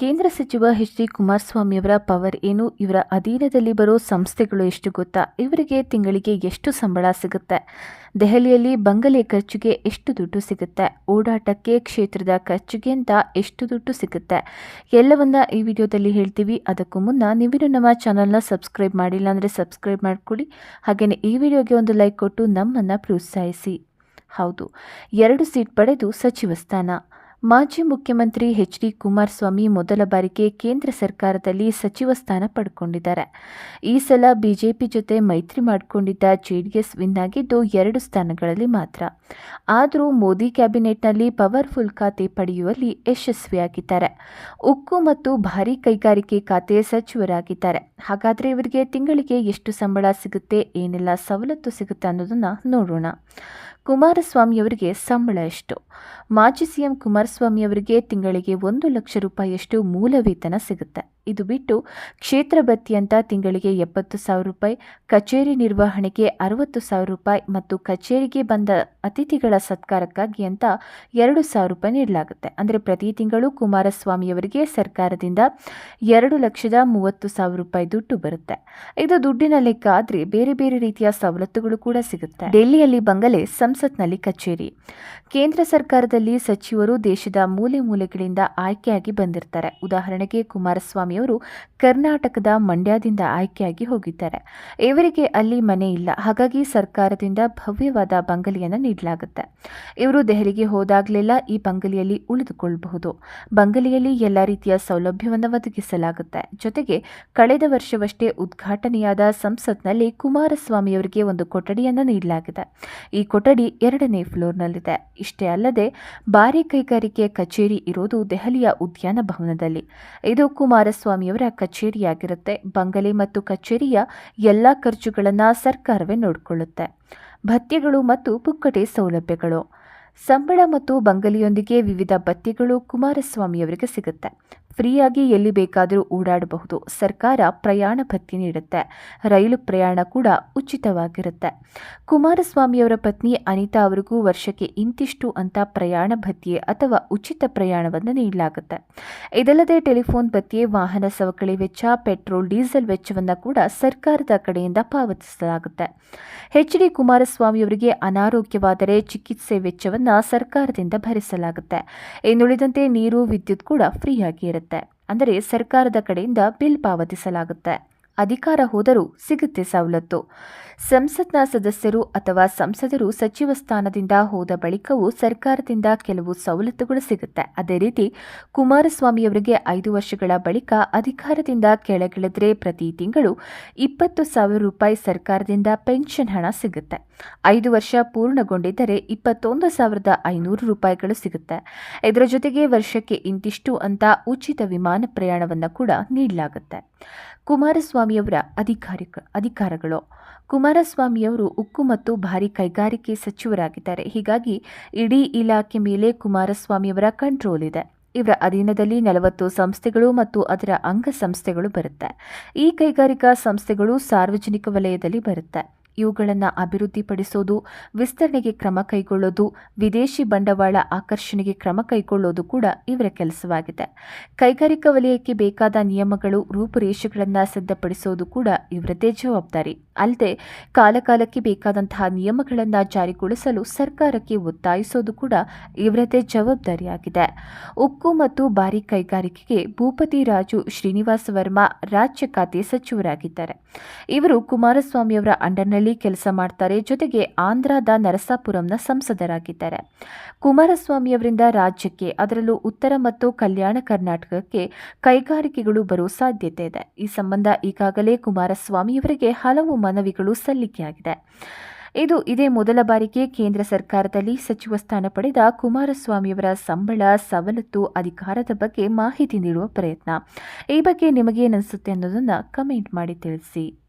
ಕೇಂದ್ರ ಸಚಿವ H D ಕುಮಾರಸ್ವಾಮಿಯವರ power ಏನು? ಇವರ ಅಧೀನದಲ್ಲಿ ಬರೋ ಸಂಸ್ಥೆಗಳು ಎಷ್ಟು ಗೊತ್ತಾ? ಇವರಿಗೆ ತಿಂಗಳಿಗೆ ಎಷ್ಟು ಸಂಬಳ ಸಿಗುತ್ತೆ? ದೆಹಲಿಯಲ್ಲಿ ಬಂಗಲೆ ಖರ್ಚಿಗೆ ಎಷ್ಟು ದುಡ್ಡು ಸಿಗುತ್ತೆ? ಓಡಾಟಕ್ಕೆ ಕ್ಷೇತ್ರದ ಖರ್ಚಿಗೆ ಅಂತ ಎಷ್ಟು ದುಡ್ಡು ಸಿಗುತ್ತೆ? ಎಲ್ಲವನ್ನ ಈ ವಿಡಿಯೋದಲ್ಲಿ ಹೇಳ್ತೀವಿ. ಅದಕ್ಕೂ ಮುನ್ನ ನೀವಿನ್ನು ನಮ್ಮ ಚಾನಲ್ನ ಸಬ್ಸ್ಕ್ರೈಬ್ ಮಾಡಿಲ್ಲ ಅಂದರೆ ಸಬ್ಸ್ಕ್ರೈಬ್ ಮಾಡ್ಕೊಳ್ಳಿ. ಹಾಗೆಯೇ ಈ ವಿಡಿಯೋಗೆ ಒಂದು ಲೈಕ್ ಕೊಟ್ಟು ನಮ್ಮನ್ನು ಪ್ರೋತ್ಸಾಹಿಸಿ. ಹೌದು, ಎರಡು ಸೀಟ್ ಪಡೆದು ಸಚಿವ ಸ್ಥಾನ. ಮಾಜಿ ಮುಖ್ಯಮಂತ್ರಿ ಎಚ್ ಡಿ ಕುಮಾರಸ್ವಾಮಿ ಮೊದಲ ಬಾರಿಗೆ ಕೇಂದ್ರ ಸರ್ಕಾರದಲ್ಲಿ ಸಚಿವ ಸ್ಥಾನ ಪಡ್ಕೊಂಡಿದ್ದಾರೆ. ಈ ಸಲ ಬಿಜೆಪಿ ಜೊತೆ ಮೈತ್ರಿ ಮಾಡಿಕೊಂಡಿದ್ದ ಜೆಡಿಎಸ್ ವಿನ್ ಆಗಿದ್ದು ಎರಡು ಸ್ಥಾನಗಳಲ್ಲಿ ಮಾತ್ರ. ಆದರೂ ಮೋದಿ ಕ್ಯಾಬಿನೆಟ್ನಲ್ಲಿ ಪವರ್ಫುಲ್ ಖಾತೆ ಪಡೆಯುವಲ್ಲಿ ಯಶಸ್ವಿಯಾಗಿದ್ದಾರೆ. ಉಕ್ಕು ಮತ್ತು ಭಾರೀ ಕೈಗಾರಿಕೆ ಖಾತೆ ಸಚಿವರಾಗಿದ್ದಾರೆ. ಹಾಗಾದರೆ ಇವರಿಗೆ ತಿಂಗಳಿಗೆ ಎಷ್ಟು ಸಂಬಳ ಸಿಗುತ್ತೆ? ಏನೆಲ್ಲ ಸವಲತ್ತು ಸಿಗುತ್ತೆ ಅನ್ನೋದನ್ನು ನೋಡೋಣ. ಕುಮಾರಸ್ವಾಮಿಯವರಿಗೆ ಸಂಬಳ ಎಷ್ಟು? ಮಾಜಿ ಸಿಎಂ ಕುಮಾರಸ್ವಾಮಿಯವರಿಗೆ ತಿಂಗಳಿಗೆ ಒಂದು ಲಕ್ಷ ರೂಪಾಯಿಯಷ್ಟು ಮೂಲ ವೇತನ ಸಿಗುತ್ತೆ. ಇದು ಬಿಟ್ಟು ಕ್ಷೇತ್ರ ಭತ್ತಿ ಅಂತ ತಿಂಗಳಿಗೆ ಎಪ್ಪತ್ತು ಸಾವಿರ ರೂಪಾಯಿ, ಕಚೇರಿ ನಿರ್ವಹಣೆಗೆ ಅರವತ್ತು ಸಾವಿರ ರೂಪಾಯಿ ಮತ್ತು ಕಚೇರಿಗೆ ಬಂದ ಅತಿಥಿಗಳ ಸತ್ಕಾರಕ್ಕಾಗಿ ಅಂತ ಎರಡು ಸಾವಿರ ರೂಪಾಯಿ ನೀಡಲಾಗುತ್ತೆ. ಅಂದರೆ ಪ್ರತಿ ತಿಂಗಳು ಕುಮಾರಸ್ವಾಮಿಯವರಿಗೆ ಸರ್ಕಾರದಿಂದ ಎರಡು ಲಕ್ಷದ ಮೂವತ್ತು ಸಾವಿರ ರೂಪಾಯಿ ದುಡ್ಡು ಬರುತ್ತೆ. ಇದು ದುಡ್ಡಿನ ಲೆಕ್ಕ ಆದರೆ ಬೇರೆ ಬೇರೆ ರೀತಿಯ ಸವಲತ್ತುಗಳು ಕೂಡ ಸಿಗುತ್ತೆ. ಡೆಲ್ಲಿಯಲ್ಲಿ ಬಂಗಲೆ, ಸಂಸತ್ನಲ್ಲಿ ಕಚೇರಿ. ಕೇಂದ್ರ ಸರ್ಕಾರದಲ್ಲಿ ಸಚಿವರು ದೇಶದ ಮೂಲೆ ಮೂಲೆಗಳಿಂದ ಆಯ್ಕೆಯಾಗಿ ಬಂದಿರ್ತಾರೆ. ಉದಾಹರಣೆಗೆ ಕುಮಾರಸ್ವಾಮಿ ಅವರು ಕರ್ನಾಟಕದ ಮಂಡ್ಯದಿಂದ ಆಯ್ಕೆಯಾಗಿ ಹೋಗಿದ್ದಾರೆ. ಇವರಿಗೆ ಅಲ್ಲಿ ಮನೆ ಇಲ್ಲ. ಹಾಗಾಗಿ ಸರ್ಕಾರದಿಂದ ಭವ್ಯವಾದ ಬಂಗಲೆಯನ್ನು ನೀಡಲಾಗುತ್ತೆ. ಇವರು ದೆಹಲಿಗೆ ಹೋದಾಗಲೆಲ್ಲ ಈ ಬಂಗಲೆಯಲ್ಲಿ ಉಳಿದುಕೊಳ್ಳಬಹುದು. ಬಂಗಲೆಯಲ್ಲಿ ಎಲ್ಲ ರೀತಿಯ ಸೌಲಭ್ಯವನ್ನು ಒದಗಿಸಲಾಗುತ್ತೆ. ಜೊತೆಗೆ ಕಳೆದ ವರ್ಷವಷ್ಟೇ ಉದ್ಘಾಟನೆಯಾದ ಸಂಸತ್ನಲ್ಲಿ ಕುಮಾರಸ್ವಾಮಿಯವರಿಗೆ ಒಂದು ಕೊಠಡಿಯನ್ನು ನೀಡಲಾಗಿದೆ. ಈ ಕೊಠಡಿ ಎರಡನೇ ಫ್ಲೋರ್ನಲ್ಲಿದೆ. ಇಷ್ಟೇ ಅಲ್ಲದೆ ಭಾರಿ ಕೈಗಾರಿಕೆ ಕಚೇರಿ ಇರೋದು ದೆಹಲಿಯ ಉದ್ಯಾನ ಭವನದಲ್ಲಿ. ಇದು ಕುಮಾರಸ್ವಾಮಿಯವರ ಕಚೇರಿಯಾಗಿರುತ್ತೆ. ಬಂಗಲೆ ಮತ್ತು ಕಚೇರಿಯ ಎಲ್ಲ ಖರ್ಚುಗಳನ್ನು ಸರ್ಕಾರವೇ ನೋಡಿಕೊಳ್ಳುತ್ತೆ. ಭತ್ಯೆಗಳು ಮತ್ತು ಪುಕ್ಕಟೆ ಸೌಲಭ್ಯಗಳು. ಸಂಬಳ ಮತ್ತು ಬಂಗಲೆಯೊಂದಿಗೆ ವಿವಿಧ ಭತ್ಯೆಗಳು ಕುಮಾರಸ್ವಾಮಿಯವರಿಗೆ ಸಿಗುತ್ತೆ. ಫ್ರೀಯಾಗಿ ಎಲ್ಲಿ ಬೇಕಾದರೂ ಓಡಾಡಬಹುದು. ಸರ್ಕಾರ ಪ್ರಯಾಣ ಭತ್ಯೆ ನೀಡುತ್ತೆ. ರೈಲು ಪ್ರಯಾಣ ಕೂಡ ಉಚಿತವಾಗಿರುತ್ತೆ. ಕುಮಾರಸ್ವಾಮಿಯವರ ಪತ್ನಿ ಅನಿತಾ ಅವರಿಗೂ ವರ್ಷಕ್ಕೆ ಇಂತಿಷ್ಟು ಅಂತ ಪ್ರಯಾಣ ಭತ್ಯೆ ಅಥವಾ ಉಚಿತ ಪ್ರಯಾಣವನ್ನು ನೀಡಲಾಗುತ್ತೆ. ಇದಲ್ಲದೆ ಟೆಲಿಫೋನ್ ಭತ್ಯೆ, ವಾಹನ ಸವಕಳಿ ವೆಚ್ಚ, ಪೆಟ್ರೋಲ್, ಡೀಸೆಲ್ ವೆಚ್ಚವನ್ನು ಕೂಡ ಸರ್ಕಾರದ ಕಡೆಯಿಂದ ಪಾವತಿಸಲಾಗುತ್ತೆ. ಎಚ್ ಡಿ ಕುಮಾರಸ್ವಾಮಿಯವರಿಗೆ ಅನಾರೋಗ್ಯವಾದರೆ ಚಿಕಿತ್ಸೆ ವೆಚ್ಚವನ್ನು ಸರ್ಕಾರದಿಂದ ಭರಿಸಲಾಗುತ್ತೆ. ಇನ್ನುಳಿದಂತೆ ನೀರು, ವಿದ್ಯುತ್ ಕೂಡ ಫ್ರೀಯಾಗಿ ಅಂದರೆ ಸರ್ಕಾರದ ಕಡೆಯಿಂದ ಬಿಲ್ ಪಾವತಿಸಲಾಗುತ್ತೆ. ಅಧಿಕಾರ ಹೋದರೂ ಸಿಗುತ್ತೆ ಸವಲತ್ತು. ಸಂಸತ್ನ ಸದಸ್ಯರು ಅಥವಾ ಸಂಸದರು ಸಚಿವ ಸ್ಥಾನದಿಂದ ಹೋದ ಬಳಿಕವೂ ಸರ್ಕಾರದಿಂದ ಕೆಲವು ಸವಲತ್ತುಗಳು ಸಿಗುತ್ತೆ. ಅದೇ ರೀತಿ ಕುಮಾರಸ್ವಾಮಿಯವರಿಗೆ ಐದು ವರ್ಷಗಳ ಬಳಿಕ ಅಧಿಕಾರದಿಂದ ಕೆಳಗಿಳಿದ್ರೆ ಪ್ರತಿ ತಿಂಗಳು ಇಪ್ಪತ್ತು ಸಾವಿರ ರೂಪಾಯಿ ಸರ್ಕಾರದಿಂದ ಪೆನ್ಷನ್ ಹಣ ಸಿಗುತ್ತೆ. ಐದು ವರ್ಷ ಪೂರ್ಣಗೊಂಡಿದ್ದರೆ ಇಪ್ಪತ್ತೊಂದು ಸಾವಿರದ ಐನೂರು ರೂಪಾಯಿಗಳು ಸಿಗುತ್ತೆ. ಇದರ ಜೊತೆಗೆ ವರ್ಷಕ್ಕೆ ಇಂತಿಷ್ಟು ಅಂತ ಉಚಿತ ವಿಮಾನ ಪ್ರಯಾಣವನ್ನು ಕೂಡ ನೀಡಲಾಗುತ್ತೆ. ಕುಮಾರಸ್ವಾಮಿಯವರ ಅಧಿಕಾರಿಕ, ಅಧಿಕಾರಗಳು. ಕುಮಾರಸ್ವಾಮಿಯವರು ಉಕ್ಕು ಮತ್ತು ಭಾರಿ ಕೈಗಾರಿಕೆ ಸಚಿವರಾಗಿದ್ದಾರೆ. ಹೀಗಾಗಿ ಇಡೀ ಇಲಾಖೆ ಮೇಲೆ ಕುಮಾರಸ್ವಾಮಿಯವರ ಕಂಟ್ರೋಲ್ ಇದೆ. ಇವರ ಅಧೀನದಲ್ಲಿ ನಲವತ್ತು ಸಂಸ್ಥೆಗಳು ಮತ್ತು ಅದರ ಅಂಗಸಂಸ್ಥೆಗಳು ಬರುತ್ತೆ. ಈ ಕೈಗಾರಿಕಾ ಸಂಸ್ಥೆಗಳು ಸಾರ್ವಜನಿಕ ವಲಯದಲ್ಲಿ ಬರುತ್ತೆ. ಇವುಗಳನ್ನು ಅಭಿವೃದ್ಧಿಪಡಿಸೋದು, ವಿಸ್ತರಣೆಗೆ ಕ್ರಮ ಕೈಗೊಳ್ಳೋದು, ವಿದೇಶಿ ಬಂಡವಾಳ ಆಕರ್ಷಣೆಗೆ ಕ್ರಮ ಕೈಗೊಳ್ಳೋದು ಕೂಡ ಇವರ ಕೆಲಸವಾಗಿದೆ. ಕೈಗಾರಿಕಾ ವಲಯಕ್ಕೆ ಬೇಕಾದ ನಿಯಮಗಳು, ರೂಪುರೇಷೆಗಳನ್ನು ಸಿದ್ಧಪಡಿಸೋದು ಕೂಡ ಇವರದೇ ಜವಾಬ್ದಾರಿ. ಅಲ್ಲದೆ ಕಾಲಕಾಲಕ್ಕೆ ಬೇಕಾದಂತಹ ನಿಯಮಗಳನ್ನು ಜಾರಿಗೊಳಿಸಲು ಸರ್ಕಾರಕ್ಕೆ ಒತ್ತಾಯಿಸೋದು ಕೂಡ ಇವರದೇ ಜವಾಬ್ದಾರಿಯಾಗಿದೆ. ಉಕ್ಕು ಮತ್ತು ಭಾರಿ ಕೈಗಾರಿಕೆಗೆ ಭೂಪತಿ ರಾಜು ಶ್ರೀನಿವಾಸ ವರ್ಮಾ ರಾಜ್ಯ ಖಾತೆ ಸಚಿವರಾಗಿದ್ದಾರೆ. ಇವರು ಕುಮಾರಸ್ವಾಮಿಯವರ ಅಂಡರ್ನಲ್ಲಿ ಕೆಲಸ ಮಾಡ್ತಾರೆ ಜೊತೆಗೆ ಆಂಧ್ರದ ನರಸಾಪುರಂನ ಸಂಸದರಾಗಿದ್ದಾರೆ. ಕುಮಾರಸ್ವಾಮಿಯವರಿಂದ ರಾಜ್ಯಕ್ಕೆ ಅದರಲ್ಲೂ ಉತ್ತರ ಮತ್ತು ಕಲ್ಯಾಣ ಕರ್ನಾಟಕಕ್ಕೆ ಕೈಗಾರಿಕೆಗಳು ಬರೋ ಸಾಧ್ಯತೆ ಇದೆ. ಈ ಸಂಬಂಧ ಈಗಾಗಲೇ ಕುಮಾರಸ್ವಾಮಿಯವರಿಗೆ ಹಲವು ಮನವಿಗಳು ಸಲ್ಲಿಕೆಯಾಗಿದೆ ಇದು ಇದೇ ಮೊದಲ ಬಾರಿಗೆ ಕೇಂದ್ರ ಸರ್ಕಾರದಲ್ಲಿ ಸಚಿವ ಸ್ಥಾನ ಪಡೆದ ಕುಮಾರಸ್ವಾಮಿಯವರ ಸಂಬಳ, ಸವಲತ್ತು, ಅಧಿಕಾರದ ಬಗ್ಗೆ ಮಾಹಿತಿ ನೀಡುವ ಪ್ರಯತ್ನ. ಈ ಬಗ್ಗೆ ನಿಮಗೇನಿಸುತ್ತೆ ಅನ್ನೋದನ್ನು ಕಮೆಂಟ್ ಮಾಡಿ ತಿಳಿಸಿ.